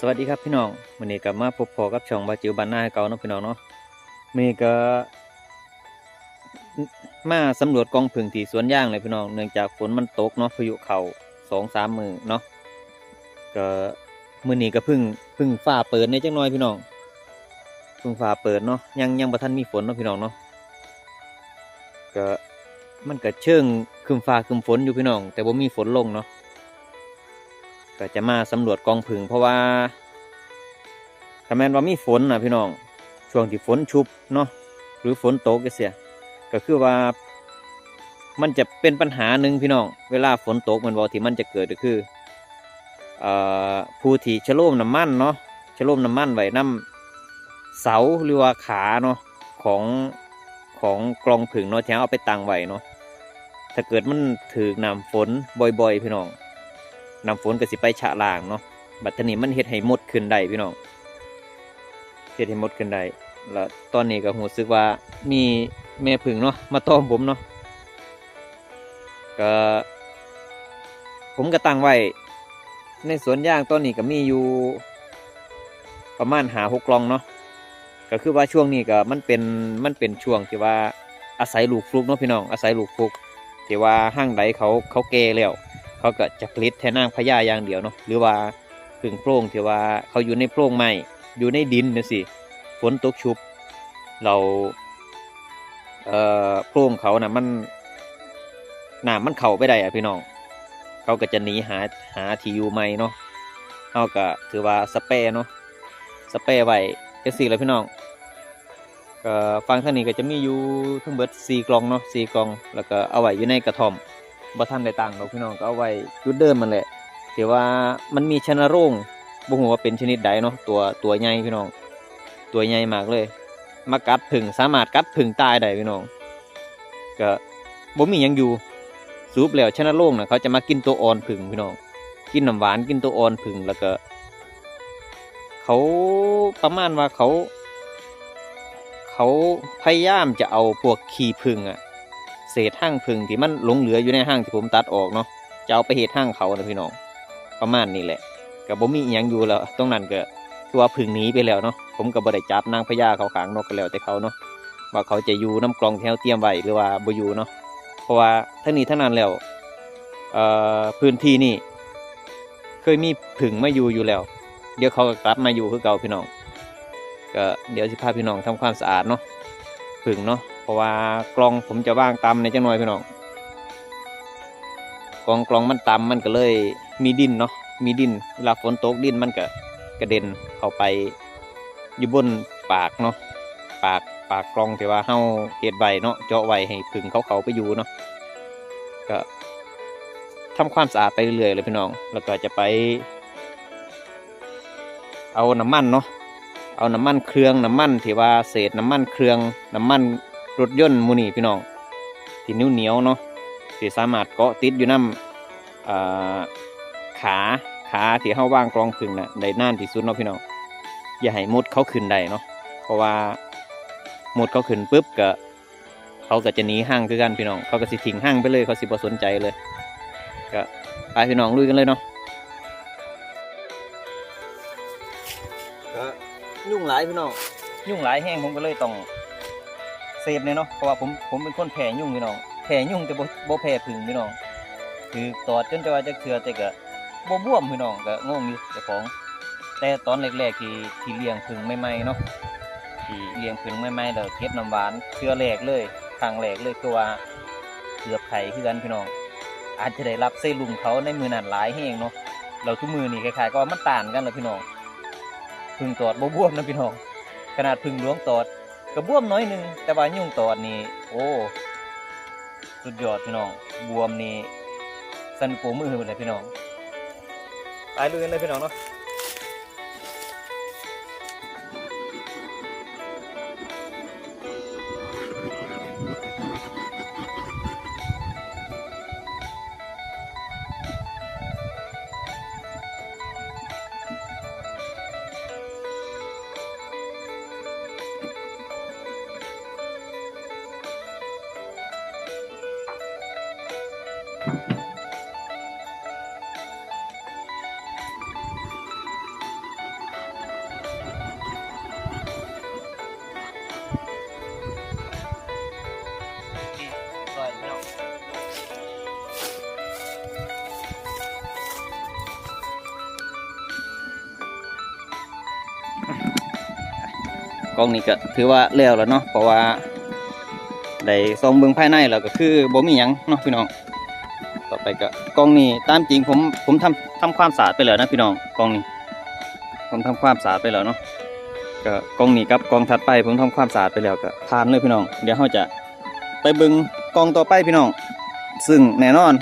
สวัสดีครับพี่น้องวันนี้ก็มาพบพอกับช่องบาจิวบานหน้าให้เก่าเนาะพี่น้องเนาะวันนี้ก็มาสำรวจกองผึ่งที่สวนยางเลยพี่น้อง เนื่องจากฝนมันตกเนาะพายุเข่าสองสามมือเนาะก็มือนี้ก็พึ่งพึ่งฟ้าเปิดในจังน้อยพี่น้องพึ่งฟ้าเปิดเนาะยังยังบ่ทันมีฝนเนาะพี่น้องเนาะก็มันก็เชิงครึมฟ้าครึมฝนอยู่พี่น้อง แต่บ่มีฝนลงเนาะก็จะมาสำรวจกองผึ่งเพราะว่า ถ้าแม้นว่ามีฝนนะพี่น้อง ช่วงที่ฝนชุบเนาะหรือฝนตกก็เสีย ก็คือว่า มันจะเป็นปัญหาหนึ่งพี่น้อง เวลาฝนตกมันบอที่มันจะเกิดก็คืออผู้ที่ชะโลมน้ำมันเนาะชะโลมน้ำมันไว้น้ำเสาหรือว่าขาเนาะของของกรองผึ่งเนาะที่เอาไปตั้งไว้เนาะถ้าเกิดมันถือน้ำฝนบ่อย ๆ พี่น้องน้ำฝนก็สิไปฉะล่างเนาะบัดทนี้มันเฮ็ดให้มดขึ้นได้พี่น้อง เฮ็ดให้มดขึ้นได้แล้วตอนนี้ก็รู้สึกว่ามีแม่ผึ่งเนาะมาต้อมผมเนาะก็ผมก็ตั้งไว้ ในสวนยางตอนนี้ก็มีอยู่ประมาณหาหกกลองเนาะก็คือว่าช่วงนี้ก็มันเป็นมันเป็นช่วงที่ว่าอาศัยลูกฟลุกเนาะพี่น้องอาศัยลูกฟลุกที่ว่าห้างใดเขาเขาเกแล้วเขาก็จะกลิดแทนางพญาอย่างเดียวเนาะหรือว่าผึ่งโพรงที่ว่าเขาอยู่ในโพรงไม้ อยู่ในดินนะสิฝนตกชุบ เราเอ่อโพรงเขานะ่ะมันน้ำมันเข่าไปได้อะพี่น้อง เขาก็จะหนีหาหาที่อยู่ใหม่เนาะเขาก็ถือว่าสเปร์เนาะสเปร์ไว้จะสี่เลยพี่น้องก็ฟังท่างนี้ก็จะมีอยู่ทั้งเบิดสี่กล่องเนาะสี่กล่อง แล้วก็เอาไว้อยู่ในกระท่อมบ่ทันได้ตังค์หรอกพี่น้องก็เอาไว้จุดเดิมมันแหละแต่ว่ามันมีชนะโรง บ่ฮู้ว่าเป็นชนิดใดเนาะตัวตัวใหญ่พี่น้อง ตัวใหญ่มากเลย มากัดผึ่งสามารถกัดผึ่งตายได้พี่น้องก็บ่มียังอยู่สูบแล้วชนะโรงนะเขาจะมากินตัวอ่อนผึ่งพี่น้อง กินน้ำหวานกินตัวอ่อนผึ่งแล้วก็ เขาประมาณว่าเขา เขาพยายามจะเอาพวกขี้ผึ่งอะเศษห้างพึ่งที่มันหลงเหลืออยู่ในห้างที่ผมตัดออกเนาะจะเอาไปเฮ็ดห้างเขานะพี่น้อง ประมาณนี้แหละ กับบ่มีอหยังอยู่แล้วตรงนั้นก็คือว่าพึ่งหนีไปแล้วเนาะผมก็บ่ได้จับนางพญาเขาขางนกกันแล้วแต่เขาเนาะว่าเขาจะอยู่น้ำกรองแถวเตรียมไว้หรือว่าบ่อยู่เนาะเพราะว่าทั้งนี้ทั้งนั้นแล้วเอ่อพื้นที่นี่ เคยมีผึ่งมาอยู่อยู่แล้ว เดี๋ยวเขาก็กลับมาอยู่คือเก่าพี่น้องก็เดี๋ยวสิพาพี่น้องทำความสะอาดเนาะผึ่งเนาะเพราะว่ากลองผมจะว่างต่ำในจังหน่อยพี่น้องกลองกลองมันต่ำมันก็เลยมีดินเนาะ มีดินเวลาฝนตกดินมันก็กระเด็นเข้าไปอยู่บนปากเนาะปากปากกลองที่ว่าเฮาเฮ็ดไว้เนาะเจาะไว้ให้ผึ่งเขาเขาไปอยู่เนาะก็ทำความสะอาดไปเรื่อยๆเลยพี่น้อง แล้วก็จะไป เอาน้ำมันเนาะเอาน้ำมันเครื่องน้ำมันที่ว่าเศษน้ำมันเครื่องน้ำมันรถยนต์มูนี่พี่น้องที่นิ้วเหนียวเนาะที่สามารถเกาะติดอยู่น้ำอ่า ขาขาที่เข้าว่างกรองผึ่งน่ะได้นานที่สุดเนาะพี่น้องอย่าให้มดเขาขึ้นได้เนาะเพราะว่ามดเขาขึ้นปุ๊บก็เขาก็จะหนีห้างคือกันพี่น้องเขาก็สิทิ้งห้างไปเลยเขาสิบ่สนใจเลยก็ไปพี่น้องลุยกันเลยเนาะก็ยุ่งหลายพี่น้องยุ่งหลายแห้งผมก็เลยต้องเซฟเนี่ยเนาะเพราะว่าผมผมเป็นคนแพ้ยุ่งพี่น้องแพ้ยุ่งแต่บ่บ่แพ้ผึ่งพี่น้องคือตอดจนจะว่าจะเถื่อแต่ก็ บ่บวมพี่น้องก็งงอยู่เจ้าของ แต่ตอนแรกๆที่ที่เลี้ยงผึ่งใหม่ๆเนาะที่เลี้ยงผึ่งใหม่ๆแล้วเก็บน้ำหวานเชื้อแรกเลยครั้งแรกเลยคือว่าเกือบไข่คือกันพี่น้อง อาจจะได้รับเซรุ่มเขาในมือนั้นหลายแห้งเนาะเราทุกมือนี่คล้ายๆก็มันต่างกันเลยพี่น้องพึ่งตอดบ่บวมนะพี่น้อง ขนาดพึ่งหลวงตอดก็บวมน้อยหนึงแต่ว่ายุ่งตอดนี่โอ้สุดยอดพี่น้องบวมนี่สันโปมือเลยพี่น้อง ตายลุยกัน กล้องนี้ก็ถือว่าแล้วแล้วเนาะเพราะว่าได้ส่องเบิ่งภายในแล้วก็คือบ่มีหยังเนาะพี่น้อง ต่อไปก็กล้องนี้ตามจริงผมผมทำทำความสะอาดไปแล้วนะพี่น้องกล้องนี้ ผมทำความสะอาดไปแล้วเนาะก็กล้องนี้กับกล้องถัดไปผมทำความสะอาดไปแล้วก็ทานเลยพี่น้อง เดี๋ยวเราจะไปเบิ่งกล้องต่อไปพี่น้อง ซึ่งแน่นอน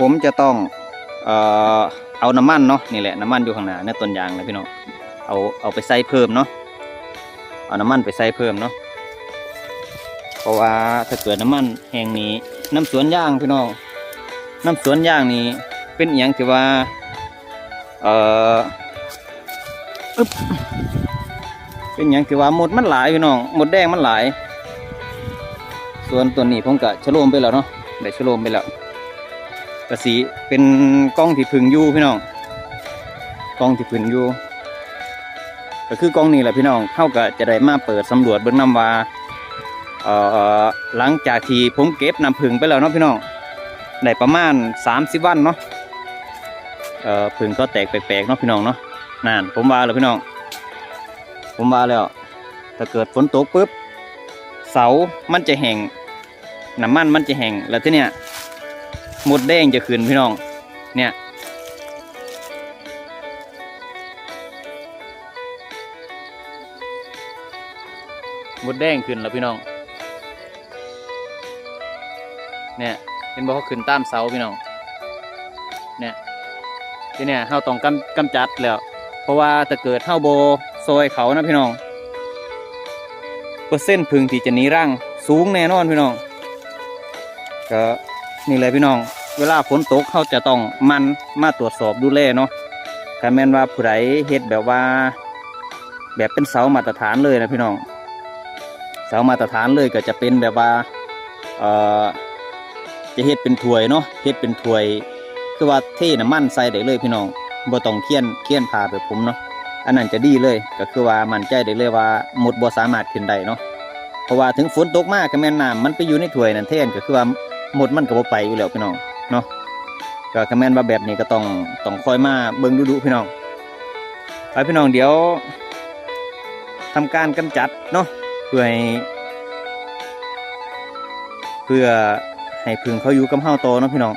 ผมจะต้องเอ่อเอาน้ำมันเนาะนี่แหละน้ำมันอยู่ข้างหน้าในต้นยางนะพี่น้องเอาเอาไปใส่เพิ่มเนาะ เอาน้ำมันไปใส่เพิ่มเนาะเพราะว่าถ้าเกิดน้ำมันแห้งนี้ น้ำสวนย่างพี่น้องน้ำสวนย่างนี้เป็นอย่างที่ว่าเอออึ๊บเป็นอย่างที่ว่าหมดมันหลายพี่น้องหมดแดงมันหลาย ส่วนตัวนี้ผมก็ชะโลมไปแล้วเนาะได้ชะโลมไปแล้วกระสีเป็นกล้องที่พึงอยู่พี่น้องกล้องที่พึงอยู่ ก็คือกล้องนี้แหละพี่น้องเข้าก็จะได้มาเปิดสำรวจเบื้องน้ำว่าเอ่อหลังจากที่ผมเก็บน้ำผึ้งไปแล้วเนาะพี่น้องได้ประมาณ 30 วันเนาะเอ่อผึ้งก็แตกแปลกๆเนาะพี่น้องเนาะนั่นผมว่าแล้วพี่น้อง ผมว่าแล้วถ้าเกิดฝนตกปุ๊บเสามันจะแห้งน้ำมันมันจะแห้งแล้วที่เนี้ยหมดแดงจะขึ้นพี่น้องเนี่ย มดแดงขึ้นแล้วพี่น้อง เนี่ยเห็นบอกเขาขึ้นตามเสาพี่น้อง เนี่ยทีเนี่ยเฮาต้องกำกำจัดแล้ว เพราะว่าถ้าเกิดเฮาโบซอยเขานะพี่น้องเปอร์เซ็นต์พึงที่จะหนีร่างสูงแน่นอนพี่น้อง ก็นี่เลยพี่น้อง เวลาฝนตกเขาจะต้องมันมาตรวจสอบดูแลเนาะการแม่นว่าผู้ใดเฮ็ดแบบว่า แบบเป็นเสามาตรฐานเลยนะพี่น้อง เสามาตรฐานเลยก็จะเป็นแบบว่าจะเฮ็ดเป็นถ้วยเนาะเฮ็ดเป็นถ้วย คือว่าเทน้ำมันใส่ได้เลยพี่น้องบ่ต้องเคี่ยนเคี่ยนผ่าแบบผมเนาะอันนั้นจะดีเลยก็คือว่ามั่นใจได้เลยว่าหมดบ่สามารถขึ้นได้เนาะเพราะว่าถึงฝนตกมากก็แม่นน้ำมันไปอยู่ในถ้วยนั่นแทนก็คือว่าหมดมันก็บ่ไปอยู่แล้วพี่น้องเนาะก็คอมเมนต์ว่าแบบนี้ก็ต้องต้องคอยมาเบิ่งดูๆพี่น้องไปพี่น้องเดี๋ยวทำการกำจัดเนาะ เพื่อให้เพื่อให้พึ่งเขาอยู่กับเฮาโตเนาะพี่น้อง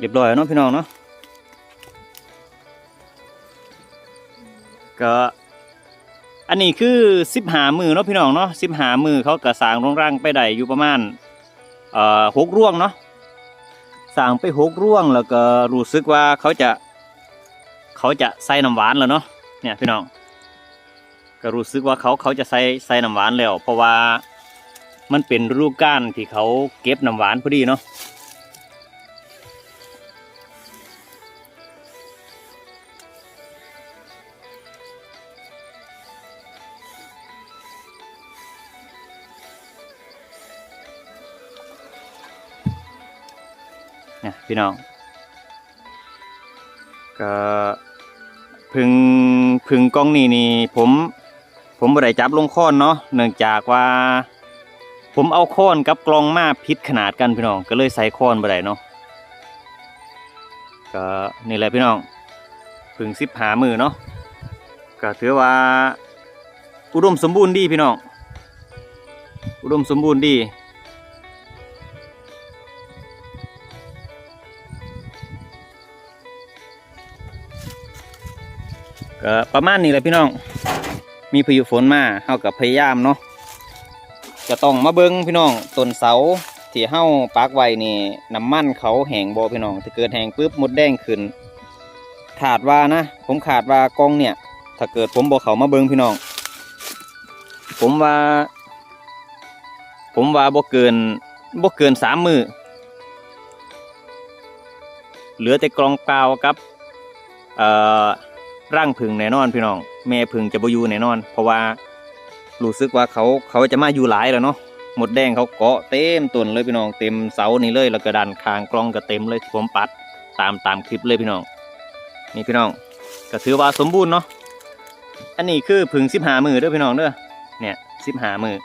เรียบร้อยเนาะพี่น้องเนาะก็อันนี้คือสิบหามือเนาะพี่น้องเนาะสิบหามือเขาก็สางโรงร่างไปได้อยู่ประมาณเอ่อหกร่วงเนาะสางไปหกร่วงแล้วก็รู้สึกว่าเขาจะ เขาจะใส่น้ำหวานแล้วเนาะเนี่ยพี่น้องก็รู้สึกว่าเขาเขาจะใส่ใส่น้ำหวานแล้ว เพราะว่ามันเป็นฤดูกาลที่เขาเก็บน้ำหวานพอดีเนาะ นี่พี่น้อง ก็พึงพึงกล้องนี่นี่ผมผมบ่ได้จับลงค้อนเนาะเนื่องจากว่า ผมเอาค้อนกับกลองมาพิษขนาดกันพี่น้อง ก็เลยใส่ค้อนบ่ได้เนาะก็นี่แหละพี่น้องพึงสิบหามือเนาะก็ถือว่า อุดมสมบูรณ์ดีพี่น้อง อุดมสมบูรณ์ดี ก็ประมาณนี้แหละพี่น้อง มีพายุฝนมาเฮากับพยายามเนาะจะต้องมาเบิ้งพี่น้องต้นเสาที่เฮาปักไว้นี่น้ำมันเขาแหงบ่พี่น้องถ้าเกิดแหงปุ๊บมดแดงขึ้นขาดว่านะ ผมขาดว่ากล้องเนี่ย ถ้าเกิดผมบ่เขามาเบิ้งพี่น้อง ผมว่า ผมว่าบ่เกินบ่เกินสามมือเหลือแต่กรองเปล่ากับ เอ่อ ร่างผึ่งแน่นอนพี่น้อง แม่ผึ่งจะบอยู่แน่นอน เพราะว่ารู้สึกว่าเขาเขาจะมาอยู่หลายแล้วเนาะหมดแดงเขาเกาะเต็มต้นเลยพี่น้องเต็มเสานี่เลยแล้วก็ดันคางกล้องก็เต็มเลยที่ผมปัดตามตามคลิปเลยพี่น้อง นี่พี่น้องก็ถือว่าสมบูรณ์เนาะอันนี้คือผึ่งสิบหามือเด้อพี่น้องเด้อเนี่ยสิบหามือ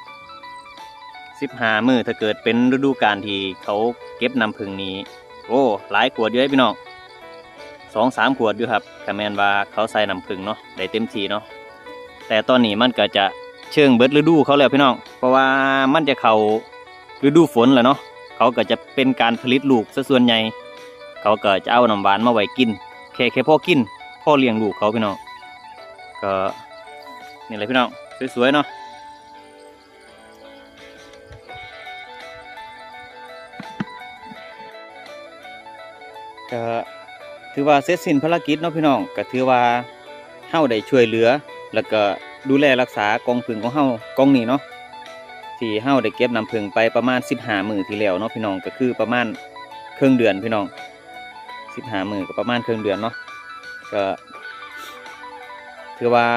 สิบหามือถ้าเกิดเป็นฤดูกาลที่เขาเก็บนำผึ่งนี้ โอ้หลายขวดเยอะพี่น้อง สองสามขวดอยู่ครับคาแมนว่าเขาใส่น้ำผึ้งเนาะได้เต็มทีเนาะแต่ตอนนี้มันก็จะเชิงเบิดฤดูเขาแล้วพี่น้อง เพราะว่ามันจะเข้าฤดูฝนแล้วเนาะเขาก็จะเป็นการผลิตลูกซะส่วนใหญ่เขาก็จะเอาน้ำหวานมาไว้กินแค่แค่พ่อกินพ่อเลี้ยงลูกเขาพี่น้องก็นี่แหละพี่น้องสวยๆเนาะก็ ถือว่าเสร็จสิ้นภารกิจเนาะพี่น้องก็ถือว่าเฮาได้ช่วยเหลือ แล้วก็ดูแลรักษากองผึ่งของเฮากองนี้เนาะที่เฮาได้เก็บน้ำผึ้งไปประมาณ15มื้อที่แล้วเนาะพี่น้องก็คือประมาณครึ่งเดือนพี่น้อง15มื้อก็ประมาณครึ่งเดือนเนาะก็ถือว่า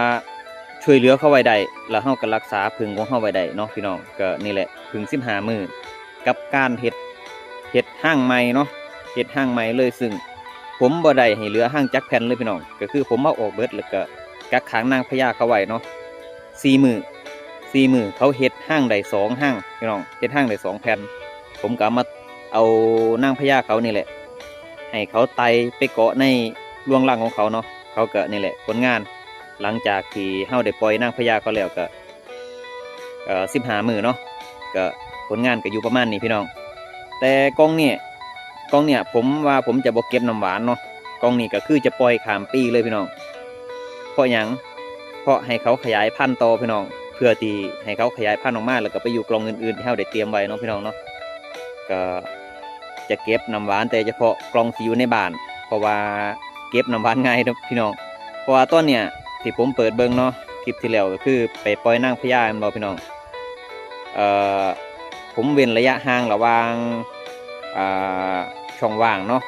ช่วยเหลือเขาไว้ได้แล้วเฮาก็รักษาผึ้งของเฮาไว้ได้เนาะพี่น้องก็นี่แหละผึ้ง15มื้อกับการเฮ็ดเฮ็ดห้างใหม่เนาะเฮ็ดห้างใหม่เลยซึ่ง ผมบ่ได้ให้เหลือห้างจักแผ่นเลยพี่น้องก็คือผมมาออกเบิดแล้วก็กักขังนางพญาเขาไว้เนาะสี่มือสี่มือเขาเฮ็ดห้างได้สองห้างพี่น้องเฮ็ดห้างได้สองแผ่นผมก็มาเอานางพญาเขานี่แหละ ให้เขาไตไปเกาะในรวงรังของเขาเนาะเขาก็นี่แหละผลงาน หลังจากที่เฮาได้ปล่อยนางพญาเขาแล้วก็เอ่อสิบหามือเนาะก็ผลงานก็อยู่ประมาณนี้พี่น้อง แต่กล้องเนี่ย กองเนี่ยผมว่าผมจะบอกเก็บน้ำหวานเนาะกองนี่ก็คือจะปล่อยขามปีเลยพี่น้อง เพราะหยังเพราะให้เขาขยายพันธุ์ต่อพี่น้อง เพื่อที่ให้เขาขยายพันธุ์ออกมาแล้วก็ไปอยู่กลองอื่นๆที่เราได้เตรียมไว้เนาะพี่น้องเนาะก็จะเก็บน้ำหวานแต่เฉพาะกล่องที่อยู่ในบ้าน เพราะว่าเก็บน้ำหวานง่ายนะพี่น้อง เพราะว่าต้นเนี่ยที่ผมเปิดเบิ้งเนาะคลิปที่แล้วก็คือไปปล่อยนางพญาแม่นบ่พี่น้องเอ่อผมเว้นระยะห่างระหว่างอ่า ช่องว่างเนาะ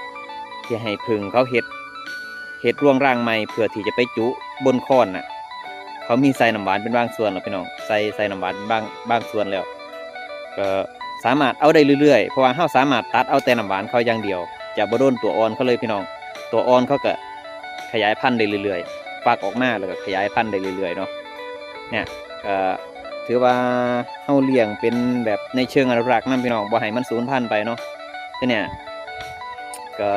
ที่ให้พึ่งเขาเห็ดเห็ดร่วงร่างใหม่เพื่อที่จะไปจุบนค้อนน่ะ เขามีใส่น้ำหวานเป็นบางส่วนแล้วพี่น้องใส่ใส่น้ำหวานบางบางส่วนแล้วก็สามารถเอาได้เรื่อยๆเพราะว่าเราสามารถตัดเอาแต่น้ำหวานเขาอย่างเดียว จะบ่โดนตัวอ่อนเขาเลยพี่น้อง ตัวอ่อนเขาก็ขยายพันธุ์ได้เรื่อยๆฟักออกมาแล้วก็ขยายพันธุ์ได้เรื่อยๆเนาะเนี่ยก็ถือว่าเฮาเลี้ยงเป็นแบบในเชิงอนุรักษ์นั่นพี่น้องบ่ให้มันสูญพันธุ์ไปเนาะก็เนี่ย ก็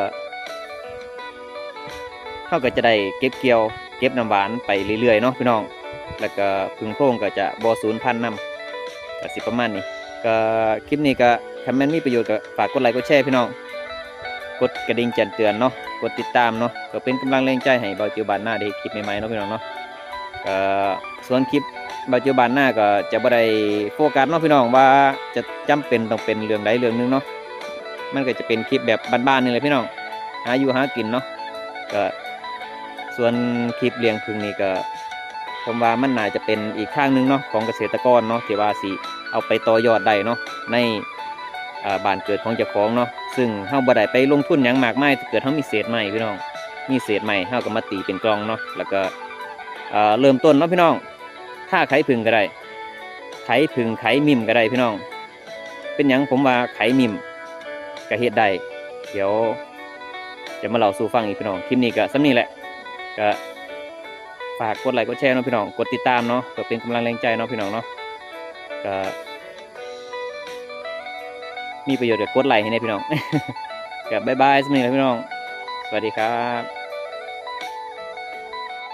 เขาก็จะได้เก็บเกี่ยว เก็บน้ำหวานไปเรื่อยๆเนาะพี่น้อง แล้วก็พึ่งโพรงก็จะบอศูนย์พันนำก็สิประมาณนี้ก็คลิปนี้ก็คำแมนมีประโยชน์ก็ฝากกดไลค์กดแชร์พี่น้อง กดกระดิ่งแจ้งเตือนเนาะกดติดตามเนาะก็เป็นกำลังแรงใจให้เบาจิวบานหน้าได้คลิปใหม่ๆเนาะพี่น้องเนาะก็ส่วนคลิปเบาจิวบานหน้าก็จะบ่ได้โฟกัสเนาะพี่น้องว่าจะจำเป็นต้องเป็นเรื่องใดเรื่องหนึงเนาะ มันก็จะเป็นคลิปแบบบ้านๆนี่แหละพี่น้องหาอยู่หากินเนาะก็ส่วนคลิปเลี้ยงพึ่งนี่ก็ ผมว่ามันน่าจะเป็นอีกข้างหนึงเนาะของเกษตรกรเนาะที่ว่าสิเอาไปต่อยอดได้เนาะในบ้านเกิดของเจ้าของเนาะซึ่งเฮาบ่ได้ไปลงทุนหยังมากมายเกิดเฮามีเศษใหม่พี่น้องมีเศษใหม่เฮาก็มาตีเป็นกลองเนาะแล้วก็เริ่มต้นเนาะพี่น้องถ้าไข่พึ่งก็ได้ไข่พึ่งไข่มิมก็ได้พี่น้อง เป็นหยังผมว่าไข่มิม ก็เฮ็ดได้เดี๋ยวจะมาเล่าสู่ฟังอีกพี่น้องคลิปนี้ก็สำนี้แหละก็ฝากกดไลค์กดแชร์เนาะพี่น้องกดติดตามเนาะเพื่อเป็นกำลังแรงใจเนาะพี่น้องเนาะก็มีประโยชน์กับกดไลค์ให้แน่พี่น้องก็บายบายสมัยแล้วพี่น้อง สวัสดีครับ